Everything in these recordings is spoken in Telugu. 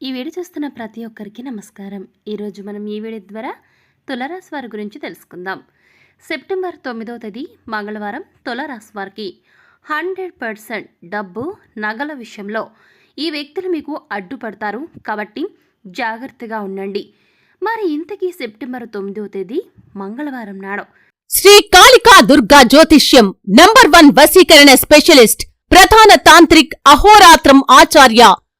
ఈ వీడియో చూస్తున్న ప్రతి ఒక్కరికి నమస్కారం. ఈరోజు మనం ఈ వీడియో ద్వారా తులరాశి వారి గురించి తెలుసుకుందాం. సెప్టెంబర్ తొమ్మిదవ తేదీ మంగళవారం తులరాశి వారికి. హండ్రెడ్ పర్సెంట్ డబ్బు నగల విషయంలో ఈ వ్యక్తులు మీకు అడ్డుపడతారు. కాబట్టి జాగ్రత్తగా ఉండండి. మరి ఇంతకీ సెప్టెంబర్ తొమ్మిదవ తేదీ మంగళవారం నాడు. శ్రీ కాళికా దుర్గా జ్యోతిష్యం నంబర్ వన్ వసీకరణ స్పెషలిస్ట్ ప్రధాన తాంత్రిక్ అహోరాత్రం ఆచార్య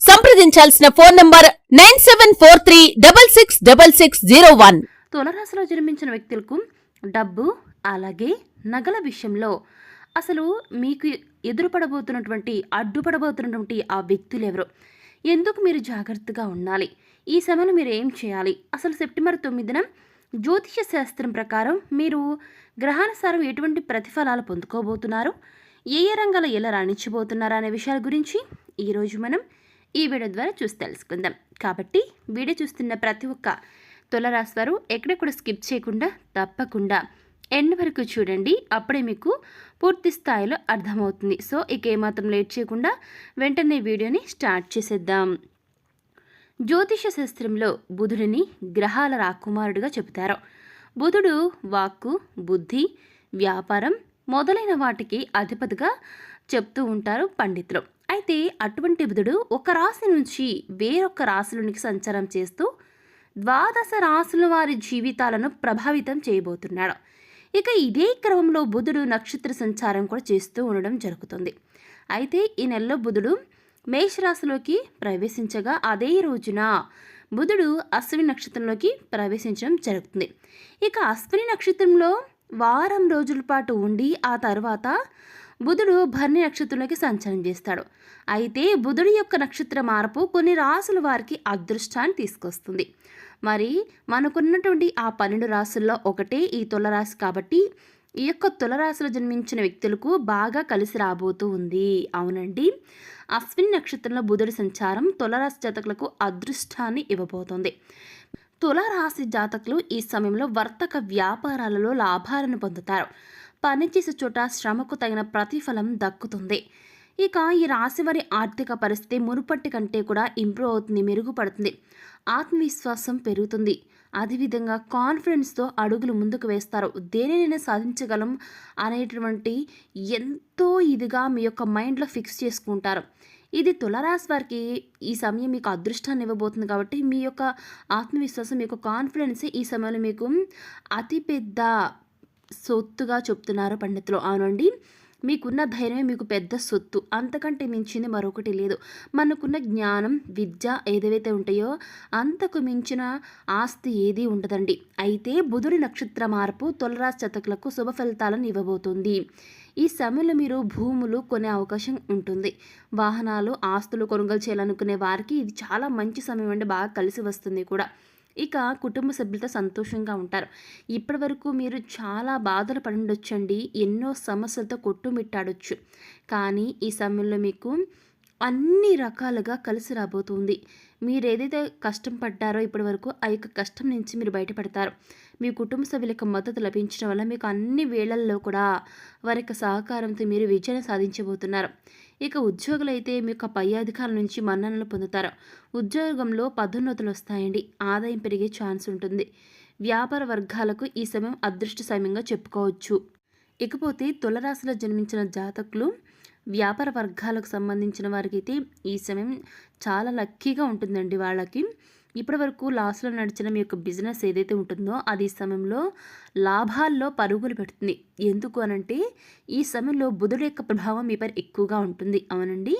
సంప్రదించాల్సిన phone number nine seven four three double six double six zero one. తులరాశిలో జన్మించిన వ్యక్తులకు డబ్బు అలాగే నగల విషయంలో అసలు మీకు ఎదురుపడబోతున్నటువంటి అడ్డుపడబోతున్నటువంటి ఆ వ్యక్తులు ఎవరు ఎందుకు మీరు జాగ్రత్తగా ఉండాలి? ఈ సమయంలో మీరు ఏం చేయాలి? అసలు సెప్టెంబర్ తొమ్మిదిన జ్యోతిష శాస్త్రం ప్రకారం మీరు గ్రహానుసారం ఎటువంటి ప్రతిఫలాలు పొందుకోబోతున్నారు? ఏ ఏ రంగాలు ఎలా రాణించబోతున్నారు అనే విషయాల గురించి ఈరోజు మనం ఈ వీడియో ద్వారా చూసి తెలుసుకుందాం. కాబట్టి వీడియో చూస్తున్న ప్రతి ఒక్క తులరాశి వారు ఎక్కడ కూడా స్కిప్ చేయకుండా తప్పకుండా ఎండ్ వరకు చూడండి. అప్పుడే మీకు పూర్తి స్థాయిలో అర్థమవుతుంది. సో ఇక ఏమాత్రం లేట్ చేయకుండా వెంటనే వీడియోని స్టార్ట్ చేసేద్దాం. జ్యోతిష శాస్త్రంలో బుధుడిని గ్రహాల రాకుమారుడిగా చెబుతారు. బుధుడు వాక్కు బుద్ధి వ్యాపారం మొదలైన వాటికి అధిపతిగా చెప్తూ ఉంటారు పండితులు. అయితే అటువంటి బుధుడు ఒక రాశి నుంచి వేరొక రాశిలోనికి సంచారం చేస్తూ ద్వాదశ రాశుల వారి జీవితాలను ప్రభావితం చేయబోతున్నాడు. ఇక ఇదే క్రమంలో బుధుడు నక్షత్ర సంచారం కూడా చేస్తూ ఉండడం జరుగుతుంది. అయితే ఈ నెలలో బుధుడు మేషరాశిలోకి ప్రవేశించగా అదే రోజున బుధుడు అశ్విని నక్షత్రంలోకి ప్రవేశించడం జరుగుతుంది. ఇక అశ్విని నక్షత్రంలో వారం రోజుల పాటు ఉండి ఆ తర్వాత బుధుడు భరణి నక్షత్రంలోకి సంచారం చేస్తాడు. అయితే బుధుడి యొక్క నక్షత్ర మార్పు కొన్ని రాసుల వారికి అదృష్టాన్ని తీసుకొస్తుంది. మరి మనకున్నటువంటి ఆ పన్నెండు రాసుల్లో ఒకటే ఈ తులరాశి కాబట్టి ఈ యొక్క తులరాశిలో జన్మించిన వ్యక్తులకు బాగా కలిసి రాబోతూ ఉంది. అవునండి. అశ్విని నక్షత్రంలో బుధుడి సంచారం తులరాశి జాతకులకు అదృష్టాన్ని ఇవ్వబోతోంది. తులరాశి జాతకులు ఈ సమయంలో వర్తక వ్యాపారాలలో లాభాలను పొందుతారు. పనిచేసే చోట శ్రమకు తగిన ప్రతిఫలం దక్కుతుంది. ఇక ఈ రాశి వారి ఆర్థిక పరిస్థితి మునుపటి కంటే కూడా ఇంప్రూవ్ అవుతుంది మెరుగుపడుతుంది. ఆత్మవిశ్వాసం పెరుగుతుంది. అదేవిధంగా కాన్ఫిడెన్స్తో అడుగులు ముందుకు వేస్తారు. దేనినైనా సాధించగలం అనేటువంటి ఎంతో ఇదిగా మీ యొక్క మైండ్లో ఫిక్స్ చేసుకుంటారు. ఇది తులరాశి వారికి ఈ సమయం మీకు అదృష్టాన్ని ఇవ్వబోతుంది కాబట్టి మీ యొక్క ఆత్మవిశ్వాసం మీ యొక్క కాన్ఫిడెన్స్ ఈ సమయంలో మీకు అతిపెద్ద సొత్తుగా చెప్తున్నారు పండితులు. అవునండి. మీకున్న ధైర్యమే మీకు పెద్ద సొత్తు. అంతకంటే మించింది మరొకటి లేదు. మనకున్న జ్ఞానం విద్య ఏదైతే ఉంటాయో అంతకు మించిన ఆస్తి ఏది ఉండదండి. అయితే బుధుడి నక్షత్ర మార్పు తొలరాశి శతకులకు శుభ ఫలితాలను ఇవ్వబోతుంది. ఈ సమయంలో మీరు భూములు కొనే అవకాశం ఉంటుంది. వాహనాలు ఆస్తులు కొనుగోలు చేయాలనుకునే వారికి ఇది చాలా మంచి సమయం అండి. బాగా కలిసి వస్తుంది కూడా. ఇక కుటుంబ సభ్యులతో సంతోషంగా ఉంటారు. ఇప్పటి వరకు మీరు చాలా బాధలు పడి ఉండొచ్చండి ఎన్నో సమస్యలతో కొట్టుమిట్టాడొచ్చు. కానీ ఈ సమయంలో మీకు అన్ని రకాలుగా కలిసి రాబోతుంది. మీరు ఏదైతే కష్టం పడ్డారో ఇప్పటి వరకు ఆ యొక్క కష్టం నుంచి మీరు బయటపడతారు. మీ కుటుంబ సభ్యుల యొక్క మద్దతు లభించడం వల్ల మీకు అన్ని వేళల్లో కూడా వారి యొక్క సహకారంతో మీరు విజయాన్ని సాధించబోతున్నారు. ఇక ఉద్యోగులు అయితే మీ యొక్క పై అధికారుల నుంచి మన్ననలు పొందుతారు. ఉద్యోగంలో పదోన్నతులు వస్తాయండి. ఆదాయం పెరిగే ఛాన్స్ ఉంటుంది. వ్యాపార వర్గాలకు ఈ సమయం అదృష్ట సమయంగా చెప్పుకోవచ్చు. ఇకపోతే తులరాశిలో జన్మించిన జాతకులు వ్యాపార వర్గాలకు సంబంధించిన వారికి అయితే ఈ సమయం చాలా లక్కీగా ఉంటుందండి వాళ్ళకి. ఇప్పటి వరకు లాస్లో నడిచిన మీ యొక్క బిజినెస్ ఏదైతే ఉంటుందో అది ఈ సమయంలో లాభాల్లో పరుగులు పెడుతుంది. ఎందుకు అనంటే ఈ సమయంలో బుధుడు యొక్క ప్రభావం మీపై ఎక్కువగా ఉంటుంది. అవునండి.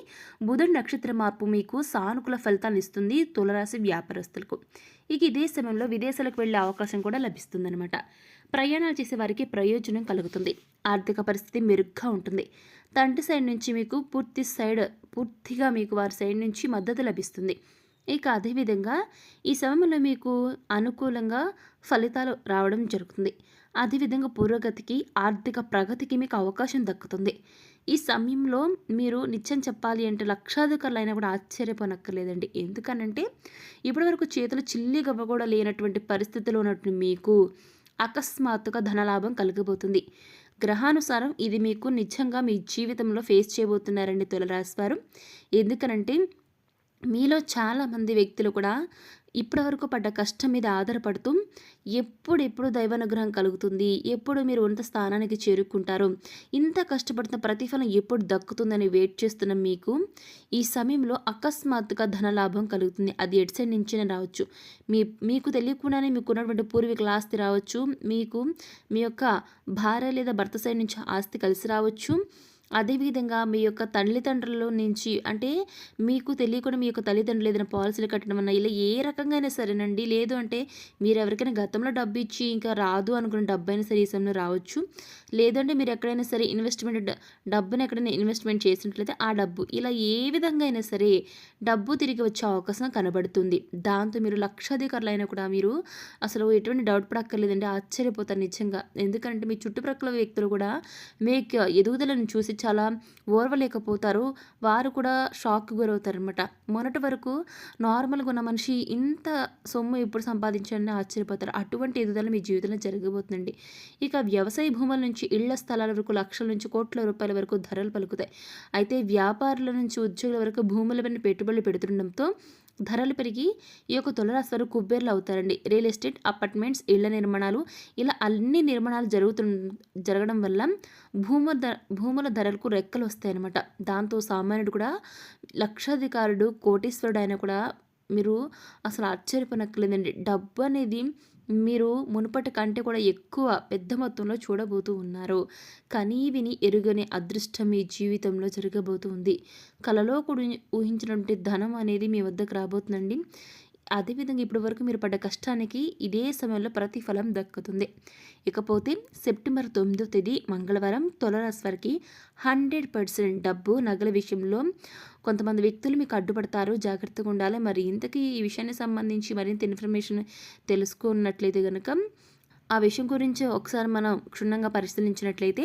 బుధుడు నక్షత్ర మార్పు మీకు సానుకూల ఫలితాలు ఇస్తుంది తులరాశి వ్యాపారస్తులకు. ఇక ఇదే సమయంలో విదేశాలకు వెళ్ళే అవకాశం కూడా లభిస్తుందన్నమాట. ప్రయాణాలు చేసే వారికి ప్రయోజనం కలుగుతుంది. ఆర్థిక పరిస్థితి మెరుగ్గా ఉంటుంది. తండ్రి సైడ్ నుంచి మీకు పూర్తి సైడ్ పూర్తిగా మీకు వారి సైడ్ నుంచి మద్దతు లభిస్తుంది. ఇక అదేవిధంగా ఈ సమయంలో మీకు అనుకూలంగా ఫలితాలు రావడం జరుగుతుంది. అదేవిధంగా పురోగతికి ఆర్థిక ప్రగతికి మీకు అవకాశం దక్కుతుంది. ఈ సమయంలో మీరు నిత్యం చెప్పాలి అంటే లక్షాధికారులు అయినా కూడా ఆశ్చర్యపోనక్కర్లేదండి. ఎందుకనంటే ఇప్పటివరకు చేతులు చిల్లి గవ్వ కూడా లేనటువంటి పరిస్థితిలో ఉన్నటువంటి మీకు అకస్మాత్తుగా ధనలాభం కలగబోతుంది. గ్రహానుసారం ఇది మీకు నిజంగా మీ జీవితంలో ఫేస్ చేయబోతున్నారండి తులరాశి వారు. ఎందుకనంటే మీలో చాలామంది వ్యక్తులు కూడా ఇప్పటివరకు పడ్డ కష్టం మీద ఆధారపడుతూ ఎప్పుడెప్పుడు దైవానుగ్రహం కలుగుతుంది? ఎప్పుడు మీరు ఉన్నత స్థానానికి చేరుకుంటారు? ఇంత కష్టపడుతున్న ప్రతిఫలం ఎప్పుడు దక్కుతుందని వెయిట్ చేస్తున్న మీకు ఈ సమయంలో అకస్మాత్తుగా ధనలాభం కలుగుతుంది. అది ఎటు సైడ్ నుంచే రావచ్చు. మీ మీకు తెలియకుండానే మీకు ఉన్నటువంటి పూర్వీకుల ఆస్తి రావచ్చు. మీకు మీ యొక్క భార్య లేదా భర్త సైడ్ నుంచి ఆస్తి కలిసి రావచ్చు. అదేవిధంగా మీ యొక్క తల్లిదండ్రుల నుంచి అంటే మీకు తెలియకుండా మీ యొక్క తల్లిదండ్రులు ఏదైనా పాలసీలు కట్టడం అన్న ఇలా ఏ రకంగా అయినా సరేనండి. లేదు అంటే మీరు ఎవరికైనా గతంలో డబ్బు ఇచ్చి ఇంకా రాదు అనుకున్న డబ్బు అయినా సరే ఈ సమయంలో రావచ్చు. లేదంటే మీరు ఎక్కడైనా సరే ఇన్వెస్ట్మెంట్ డబ్బును ఎక్కడైనా ఇన్వెస్ట్మెంట్ చేసినట్లయితే ఆ డబ్బు ఇలా ఏ విధంగా అయినా సరే డబ్బు తిరిగి వచ్చే అవకాశం కనబడుతుంది. దాంతో మీరు లక్షాధికారులు అయినా కూడా మీరు అసలు ఎటువంటి డౌట్ పడక్కర్లేదండి. ఆశ్చర్యపోతారు నిజంగా. ఎందుకంటే మీ చుట్టుప్రక్కల వ్యక్తులు కూడా మీకు ఎదుగుదలను చూసి చాలా ఓర్వలేకపోతారు. వారు కూడా షాక్ గురవుతారు అనమాట మొన్నటి వరకు నార్మల్గా ఉన్న మనిషి ఇంత సొమ్ము ఎప్పుడు సంపాదించాలని ఆశ్చర్యపోతారు. అటువంటి ఎదుగుదల మీ జీవితంలో జరగబోతుందండి. ఇక వ్యవసాయ భూముల నుంచి ఇళ్ళ స్థలాల వరకు లక్షల నుంచి కోట్ల రూపాయల వరకు ధరలు పలుకుతాయి. అయితే వ్యాపారుల నుంచి ఉద్యోగుల వరకు భూముల పైన పెట్టుబడులు పెడుతుండడంతో ధరలు పెరిగి ఈ యొక్క తులరాశి వారు కుబేర్లు అవుతారండి. రియల్ ఎస్టేట్ అపార్ట్మెంట్స్ ఇళ్ళ నిర్మాణాలు ఇలా అన్ని నిర్మాణాలు జరుగుతు జరగడం వల్ల భూముల భూముల ధరలకు రెక్కలు వస్తాయన్నమాట. దాంతో సామాన్యుడు కూడా లక్షాధికారుడు కోటీశ్వరుడు అయినా కూడా మీరు అసలు ఆశ్చర్యపోనక్కర్లేదండి. డబ్బు అనేది మీరు మునుపటి కంటే కూడా ఎక్కువ పెద్ద మొత్తంలో చూడబోతూ ఉన్నారు. కనీ విని ఎరుగని అదృష్టం మీ జీవితంలో జరగబోతూ ఉంది. కలలో కూడా ఊహించినటువంటి ధనం అనేది మీ వద్దకు రాబోతుందండి. అదేవిధంగా ఇప్పటి వరకు మీరు పడ్డ కష్టానికి ఇదే సమయంలో ప్రతిఫలం దక్కుతుంది. ఇకపోతే సెప్టెంబర్ తొమ్మిదో తేదీ మంగళవారం తొలరాశి వారికి హండ్రెడ్ పర్సెంట్ డబ్బు నగల విషయంలో కొంతమంది వ్యక్తులు మీకు అడ్డుపడతారు. జాగ్రత్తగా ఉండాలి. మరి ఇంతకీ ఈ విషయానికి సంబంధించి మరింత ఇన్ఫర్మేషన్ తెలుసుకున్నట్లయితే కనుక ఆ విషయం గురించి ఒకసారి మనం క్షుణ్ణంగా పరిశీలించినట్లయితే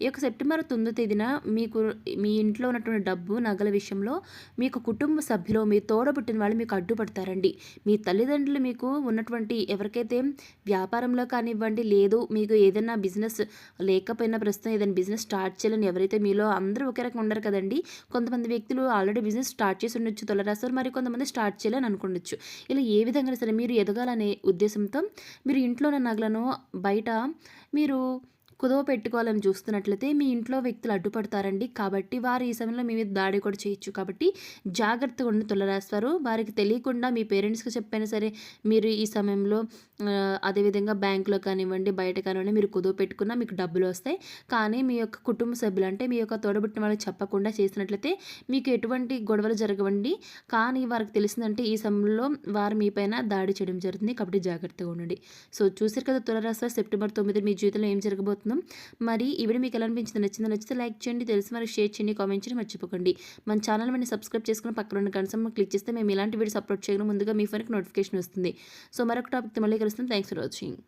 ఈ యొక్క సెప్టెంబర్ తొమ్మిదో తేదీన మీకు మీ ఇంట్లో ఉన్నటువంటి డబ్బు నగల విషయంలో మీకు కుటుంబ సభ్యులు మీ తోడబుట్టిన వాళ్ళు మీకు అడ్డుపడతారండి. మీ తల్లిదండ్రులు మీకు ఉన్నటువంటి ఎవరికైతే వ్యాపారంలో కానివ్వండి లేదు మీకు ఏదైనా బిజినెస్ లేకపోయినా ప్రస్తుతం ఏదైనా బిజినెస్ స్టార్ట్ చేయాలని ఎవరైతే మీలో అందరూ ఒకే రకం ఉండరు కదండి కొంతమంది వ్యక్తులు ఆల్రెడీ బిజినెస్ స్టార్ట్ చేసి ఉండొచ్చు తొలరాశారు మరి కొంతమంది స్టార్ట్ చేయాలని అనుకుండొచ్చు. ఇలా ఏ విధంగా సరే మీరు ఎదగాలనే ఉద్దేశంతో మీరు ఇంట్లో ఉన్న నగలను బయట మీరు కుదవ పెట్టుకోవాలని చూస్తున్నట్లయితే మీ ఇంట్లో వ్యక్తులు అడ్డుపడతారండి. కాబట్టి వారు ఈ సమయంలో మీ మీద దాడి కూడా చేయొచ్చు. కాబట్టి జాగ్రత్తగా ఉండి తులరాస్తారు వారికి తెలియకుండా మీ పేరెంట్స్కి చెప్పైనా సరే మీరు ఈ సమయంలో అదేవిధంగా బ్యాంకులో కానివ్వండి బయట కానివ్వండి మీరు కుదువ పెట్టుకున్నా మీకు డబ్బులు వస్తాయి. కానీ మీ యొక్క కుటుంబ సభ్యులు అంటే మీ యొక్క తోడబుట్టిన వాళ్ళకి చెప్పకుండా చేసినట్లయితే మీకు ఎటువంటి గొడవలు జరగవండి. కానీ వారికి తెలిసిందంటే ఈ సమయంలో వారు మీపైన దాడి చేయడం జరుగుతుంది. కాబట్టి జాగ్రత్తగా ఉండండి. సో చూసారు కదా తులరాశి సెప్టెంబర్ తొమ్మిది మీ జీవితంలో ఏం జరగబోతుందో. మరి ఇవి మీకు ఎలా అనిపించింది నచ్చిందో నచ్చితే లైక్ చేయండి. తెలిసి మరి షేర్ చేయండి కామెంట్ చేయండి మర్చిపోకండి. మన ఛానల్ మీద సబ్స్క్రైబ్ చేసుకుని పక్కన ఉన్న కనసం క్లిక్ చేస్తే మేము ఇలాంటి వీడియోస్ అప్లోడ్ చేయడం ముందుగా మీ ఫోన్కి నోటిఫికేషన్ వస్తుంది. సో మరొక టాపిక్ మళ్ళీ listened. Thanks for watching.